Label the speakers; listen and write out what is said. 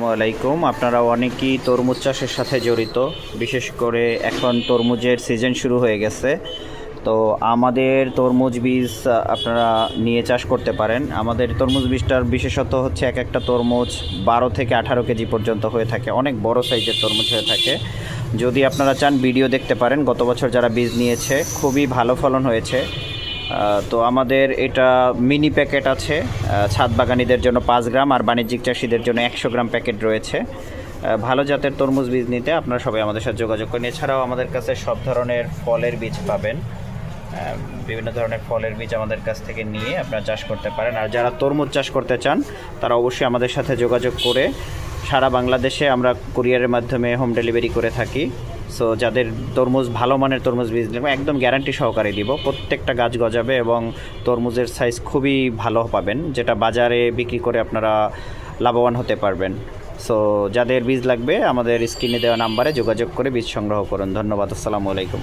Speaker 1: আসসালামাইকুম আপনারা অনেকেই তরমুজ চাষের সাথে জড়িত। বিশেষ করে এখন তরমুজের সিজন শুরু হয়ে গেছে। তো আমাদের তরমুজ বীজ আপনারা নিয়ে চাষ করতে পারেন। আমাদের তরমুজ বীজটার বিশেষত হচ্ছে এক একটা তরমুজ বারো থেকে আঠারো কেজি পর্যন্ত হয়ে থাকে। অনেক বড় সাইজের তরমুজ হয়ে থাকে। যদি আপনারা চান ভিডিও দেখতে পারেন, গত বছর যারা বীজ নিয়েছে, খুবই ভালো ফলন হয়েছে। তো আমাদের এটা মিনি প্যাকেট আছে ছাদ বাগানিদের জন্য পাঁচ গ্রাম আর বাণিজ্যিক চাষিদের জন্য একশো গ্রাম প্যাকেট রয়েছে। ভালো জাতের তরমুজ বীজ নিতে আপনারা সবাই আমাদের সাথে যোগাযোগ করেন। এছাড়াও আমাদের কাছে সব ধরনের ফলের বীজ পাবেন। বিভিন্ন ধরনের ফলের বীজ আমাদের কাছ থেকে নিয়ে আপনারা চাষ করতে পারেন। আর যারা তরমুজ চাষ করতে চান, তারা অবশ্যই আমাদের সাথে যোগাযোগ করে সারা বাংলাদেশে আমরা কুরিয়ারের মাধ্যমে হোম ডেলিভারি করে থাকি। সো যাদের তরমুজ ভালো মানের তরমুজ বীজ নেব, একদম গ্যারান্টি সহকারে দিব। প্রত্যেকটা গাছ গজাবে এবং তরমুজের সাইজ খুবই ভালো পাবেন, যেটা বাজারে বিক্রি করে আপনারা লাভবান হতে পারবেন। সো যাদের বীজ লাগবে, আমাদের স্ক্রিনে দেওয়া নাম্বারে যোগাযোগ করে বীজ সংগ্রহ করুন। ধন্যবাদ, আসসালামু আলাইকুম।